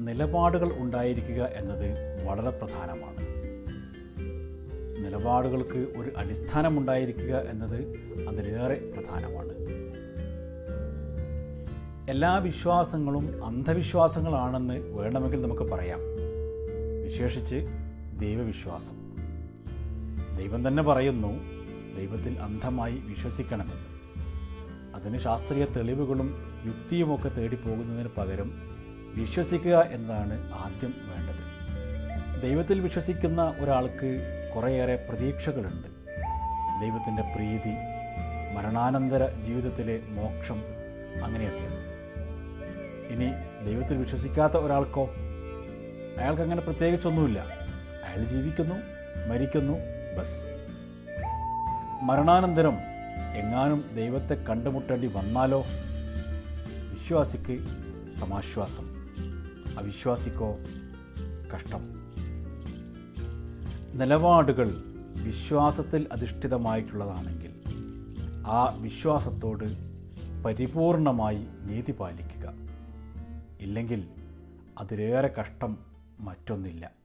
നിലപാടുകൾ ഉണ്ടായിരിക്കുക എന്നത് വളരെ പ്രധാനമാണ്. നിലപാടുകൾക്ക് ഒരു അടിസ്ഥാനമുണ്ടായിരിക്കുക എന്നത് അതിലേറെ പ്രധാനമാണ്. എല്ലാ വിശ്വാസങ്ങളും അന്ധവിശ്വാസങ്ങളാണെന്ന് വേണമെങ്കിൽ നമുക്ക് പറയാം. വിശേഷിച്ച് ദൈവവിശ്വാസം. ദൈവം തന്നെ പറയുന്നു ദൈവത്തിൽ അന്ധമായി വിശ്വസിക്കണമെന്ന്. അതിന് ശാസ്ത്രീയ തെളിവുകളും യുക്തിയുമൊക്കെ തേടി പോകുന്നതിന് പകരം വിശ്വസിക്കുക എന്നതാണ് ആദ്യം വേണ്ടത്. ദൈവത്തിൽ വിശ്വസിക്കുന്ന ഒരാൾക്ക് കുറേയേറെ പ്രതീക്ഷകളുണ്ട്. ദൈവത്തിന്റെ പ്രീതി മരണാനന്തര ജീവിതത്തിലെ മോക്ഷം അങ്ങനെയൊക്കെ. ഇനി ദൈവത്തിൽ വിശ്വസിക്കാത്ത ഒരാൾക്കോ? അയാൾക്ക് അങ്ങനെ പ്രത്യേകിച്ചൊന്നുമില്ല. അയാൾ ജീവിക്കുന്നു മരിക്കുന്നു ബസ്. മരണാനന്തരം എങ്ങാനും ദൈവത്തെ കണ്ടുമുട്ടേണ്ടി വന്നാലോ? വിശ്വാസിക്ക് സമാശ്വാസം. അവിശ്വാസിക്കോ കഷ്ടം. നിലപാടുകൾ വിശ്വാസത്തിൽ അധിഷ്ഠിതമായിട്ടുള്ളതാണെങ്കിൽ ആ വിശ്വാസത്തോട് പരിപൂർണമായി നീതി പാലിക്കുക. ഇല്ലെങ്കിൽ അതിലേറെ കഷ്ടം മറ്റൊന്നില്ല.